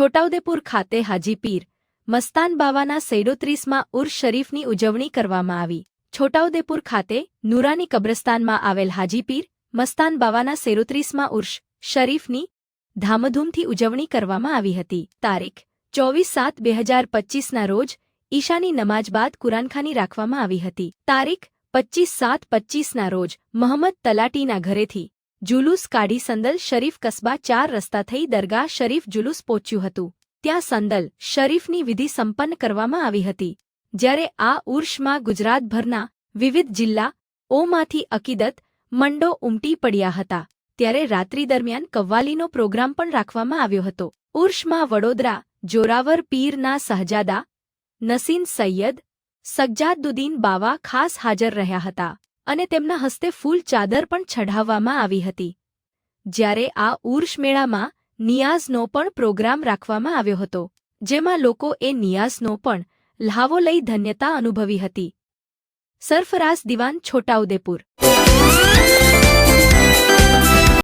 છોટાઉદેપુર ખાતે હાજી પીર મસ્તાન બાવાના સૈડોત્રીસમાં ઉર્સ શરીફની ઉજવણી કરવામાં આવી. છોટાઉદેપુર ખાતે નુરાની કબ્રસ્તાનમાં આવેલ હાજી પીર મસ્તાન બાવાના સેરોત્રીસમાં ઉર્ષ શરીફની ધામધૂમથી ઉજવણી કરવામાં આવી હતી. તારીખ ચોવીસ સાત બે હજાર પચ્ચીસના રોજ ઈશાની નમાજ બાદ કુરાનખાની રાખવામાં આવી હતી. તારીખ પચ્ચીસ સાત પચ્ચીસના રોજ મહંમદ તલાટીના ઘરેથી જુલુસ કાઢી સંદલ શરીફ કસ્બા ચાર રસ્તા થઈ દરગાહ શરીફ જુલુસ પહોંચ્યું હતું. ત્યાં સંદલ શરીફની વિધિ સંપન્ન કરવામાં આવી હતી. જ્યારે આ ઉર્ષમાં ગુજરાતભરના વિવિધ જિલ્લા ઓમાંથી અકીદત મંડો ઉમટી પડ્યા હતા. ત્યારે રાત્રિ દરમિયાન કવ્વાલીનો પ્રોગ્રામ પણ રાખવામાં આવ્યો હતો. ઉર્ષમાં વડોદરા જોરાવર પીરના સહજાદા નસીન સૈયદ સજ્જાદુદ્દીન બાવા ખાસ હાજર રહ્યા હતા. અને તેમના હસ્તે ફૂલ ચાદર પણ ચઢાવવામાં આવી હતી. જ્યારે આ ઉર્ષ મેળામાં નિયાઝનો પણ પ્રોગ્રામ રાખવામાં આવ્યો હતો, જેમાં લોકો એ નિયાઝનો પણ લહાવો લઈ ધન્યતા અનુભવી હતી. સરફરાઝ દિવાન છોટાઉદેપુર